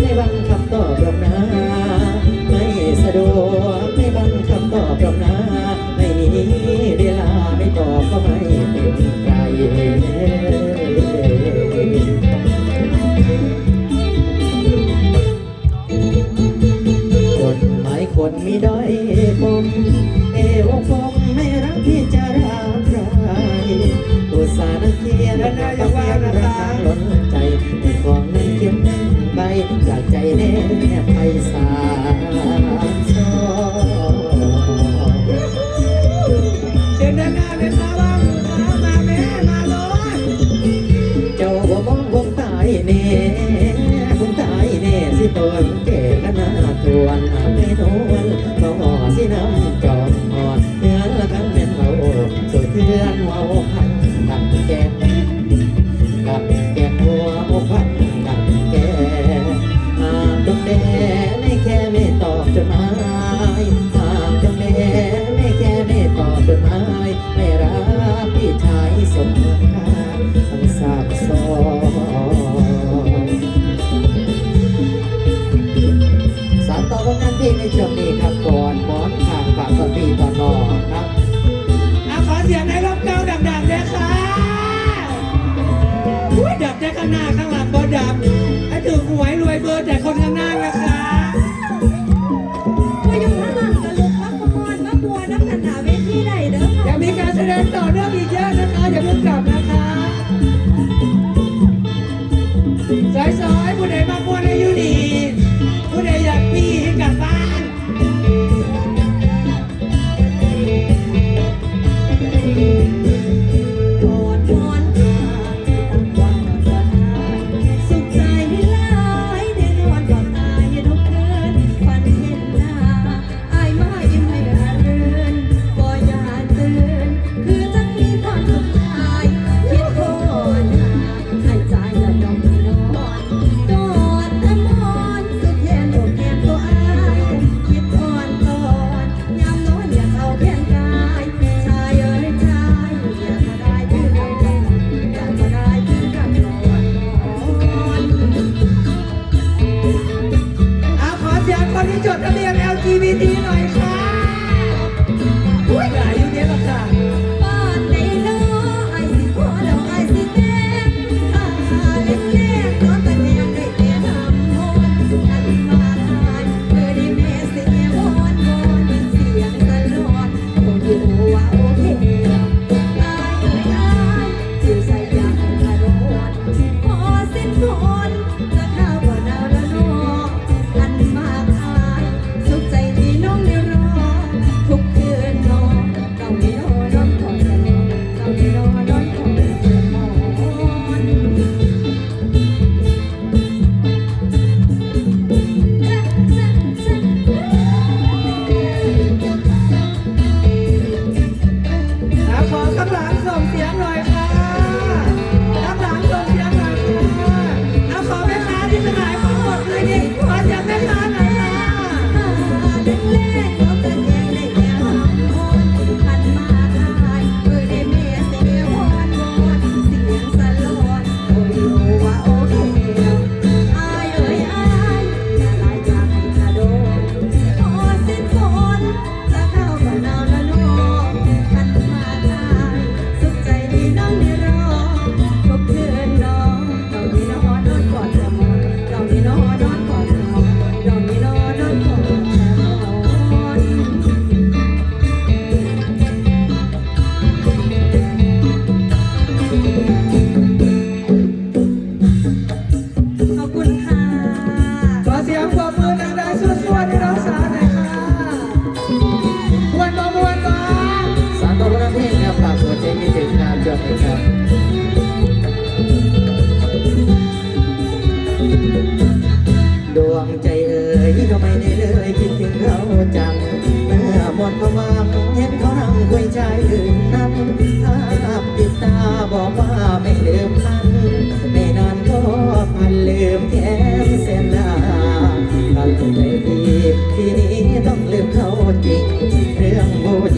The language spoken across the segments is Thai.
le people.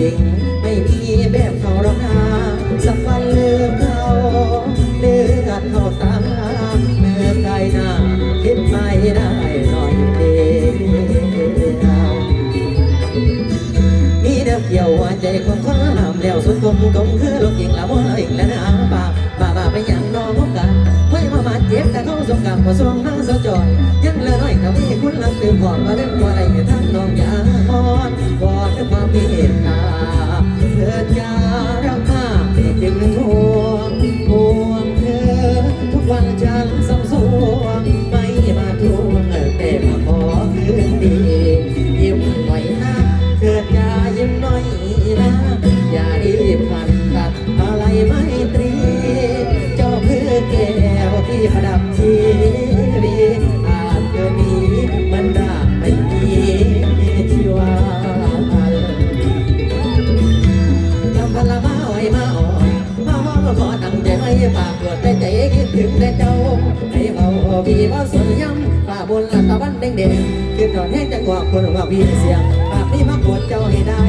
ก่ง ไม่มีแบบเขาหรอกนะสักวันเลิกเขาเลิกกันเขาตามเมื่อใดนะคิดไม่ได้หน่อยเดียวมีเดียวเกี่ยวหัวใจของคนลำเดีวสุดกลมกลมคือลูกหญิงละว่าหญิงแล้วนะบากบ้าบ้าไปอย่างนอนกันไว้มาบาดเจ็บแต่เขาสงกับหัวสวงนั่งสะจอยยังเลือน้อยแต่มีคุณลังเติมหอมมาเล่นหัว เมตตาเธอจะรักมากเป็นหนึ่งห่วงห่วงเธอ ทุกวันจันทร์สัมสวงไม่มาทวงแต่มาขอคืนดียิ้มหน่อยนะเธอจะยิ้มหน่อยนะอย่ารีบพันตัดอะไรไม่ตรี เจ้าคือแก้วที่ประดับทีีบ้าสวนยำป่าบนลาตะวันแดงแดงขึ้นดอนแห้งจังหวะคนว่าวีเสียงปากนี้มาปวดเจ้าให้ได้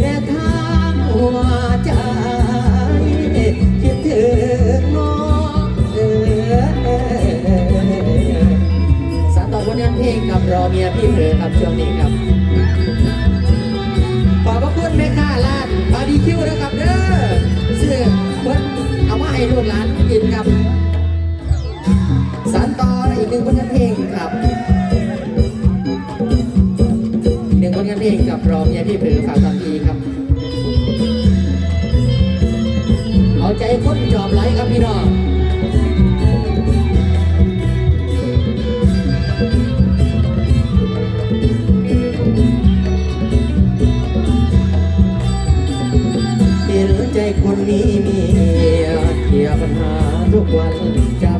แน่ทางหัวใจคิดถึงน้องสารต่อคนยันเพลงกับรอเมียพี่เผอครับช่วงนี้ครับขอบพระคุณแม่ค้ารานบาร์บีคิวนะครับเด้อเสื้อเพิ่นเอามาให้ลูกหลานกินครับ หนึ่งผลงานเพลงครับหนึ่งผลงานเพลงกับรองยาพี่ผือฝากตอนทีครับ เอาใจคนจอบไหลครับพี่น้องใจคนนี้มีเกี่ยวปัญหาทุกวันใจ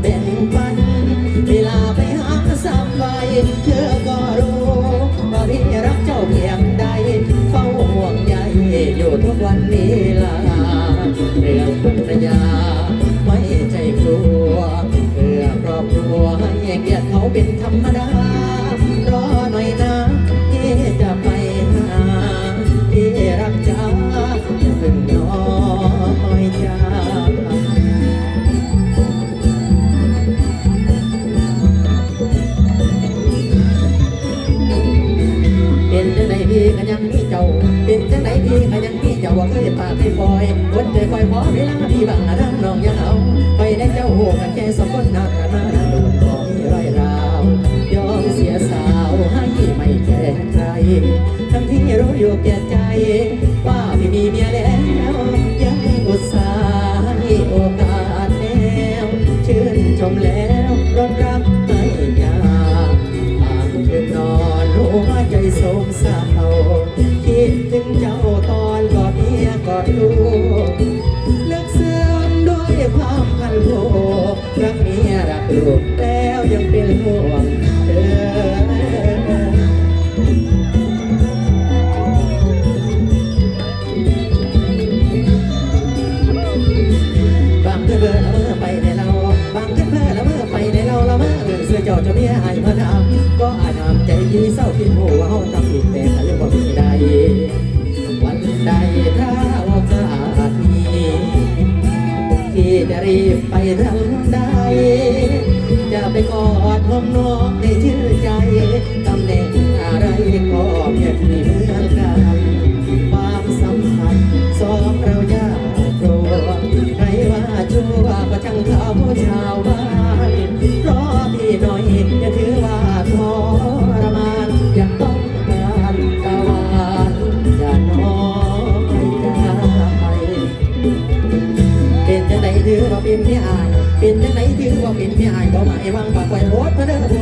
เรื่องภรรยา ไม่ใจกลัวเพื่อครอบครัวให้เกียรติเขาเป็นธรรมดา เป็นพี่อายก็มาไอ้วังปากไว้โพดมาเด้อ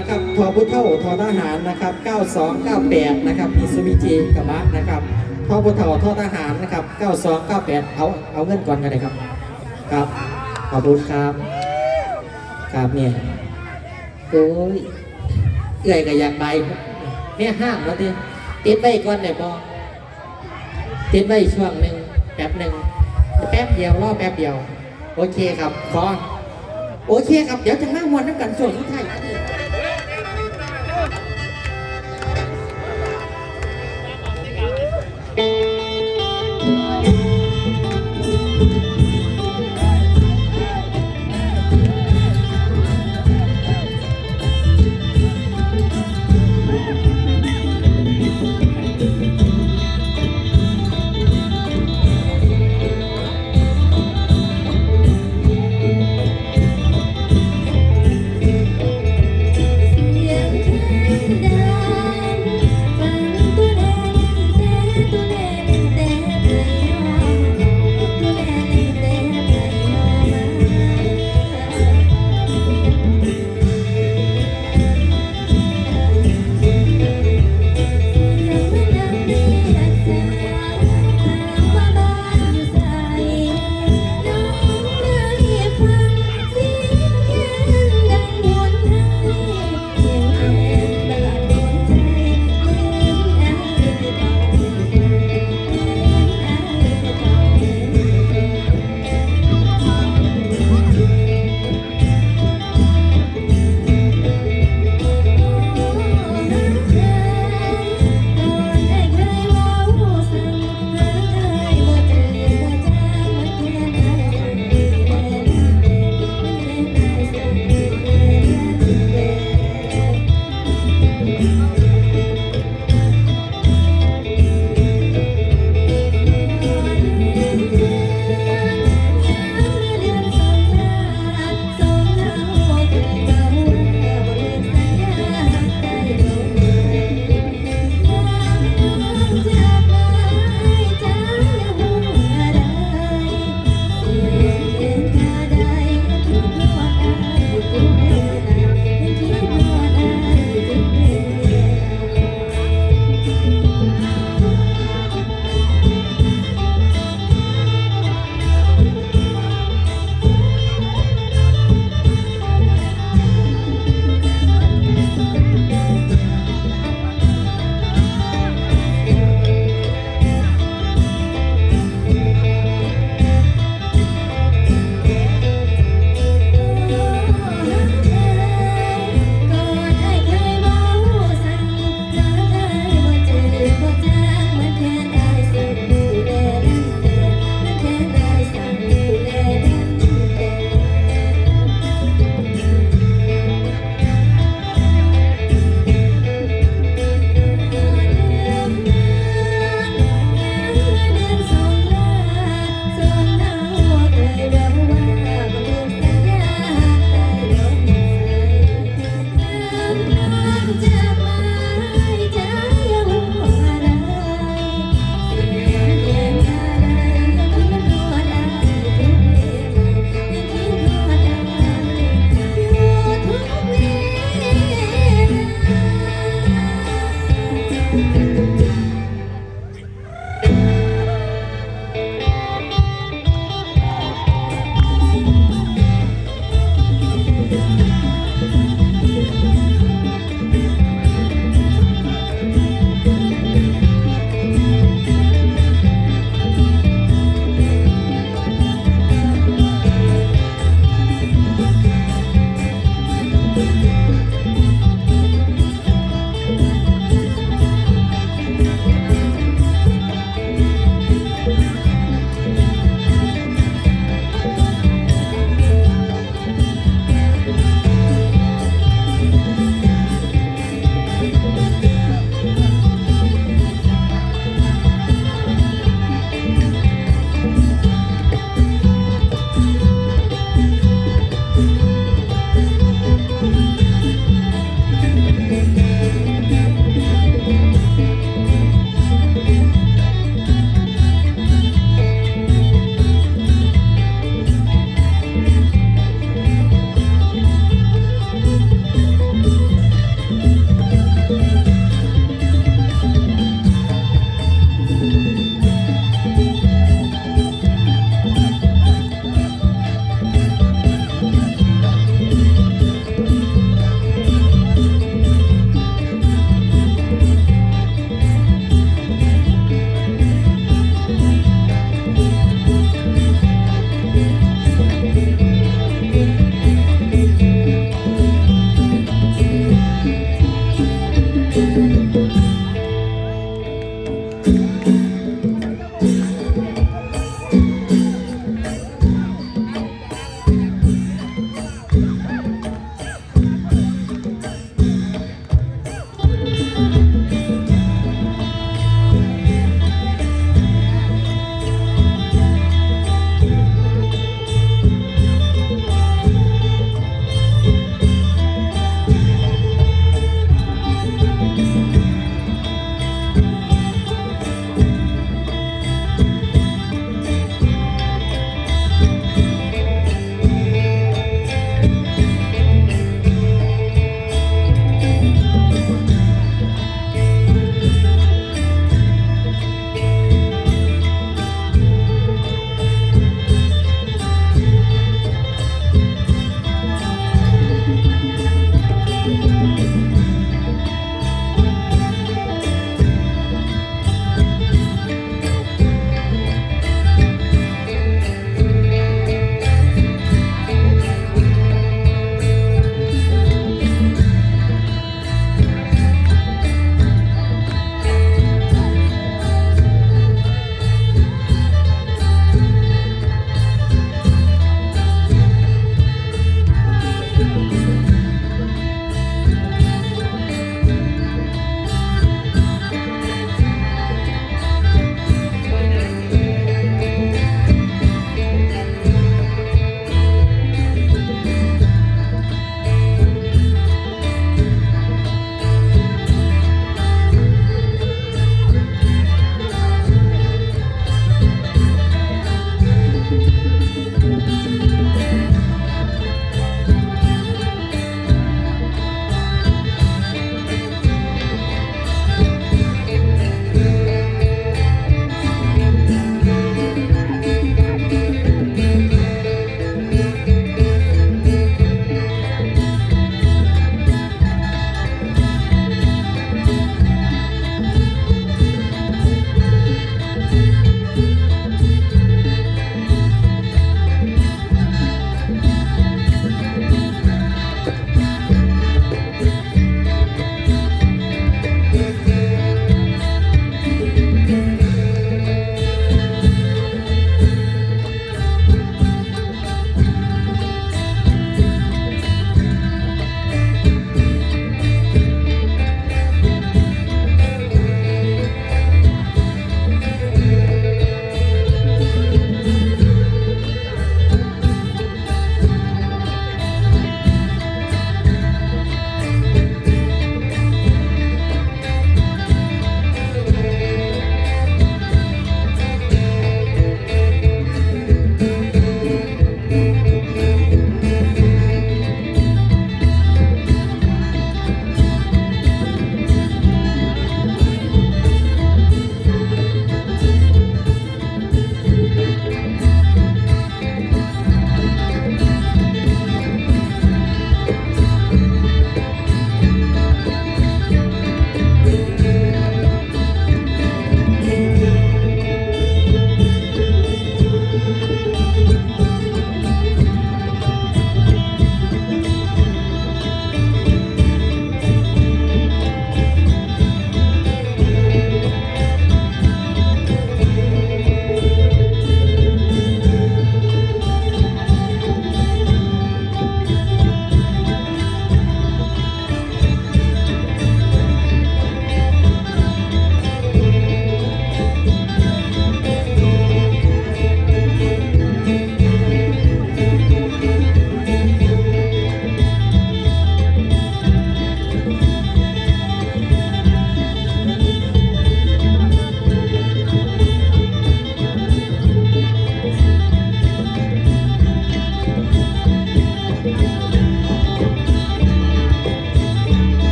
นะครับทอพุเท่าทอทหารนะครับ 9298 นะครับมิซูบิชิกระบะนะครับทอพุเท่าทอทหารนะครับ 9298 เอาเอาเงินก่อนกันเลยครับ ครับ ขอบคุณครับ ครับเนี่ยโอ้ยเอื่อยก็อยากไปเนี่ยห้ามแล้วดิติดไว้ก่อนเลยบอติดไว้ช่วงหนึ่งแป๊บหนึ่งแป๊บเดียวรอแป๊บเดียว โอเคครับขอโอเคครับ เดี๋ยวจะนั่งวันน้ำกันส่วนทุกท่าน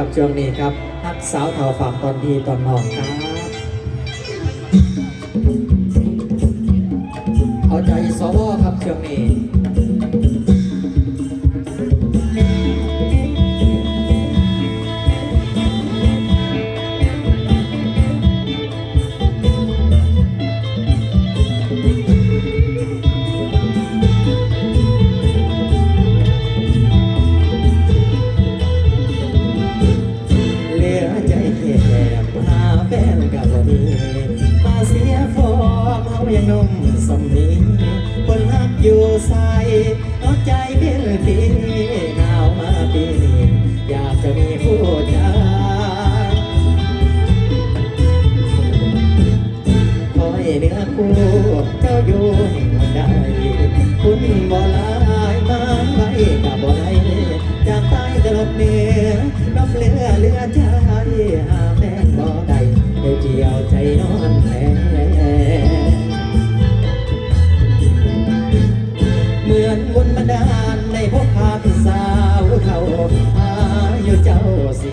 ครับช่วงนี้ครับฮักสาวเถาฝั่งตอนดีตอนหนองครับ เนื้อน้ำเลือเลือใจแม่บ่ได้ได้เจียวใจนอนแม่เหมือนวนบันดาลในพบพาพี่สาวเขาอายุเจ้าสี่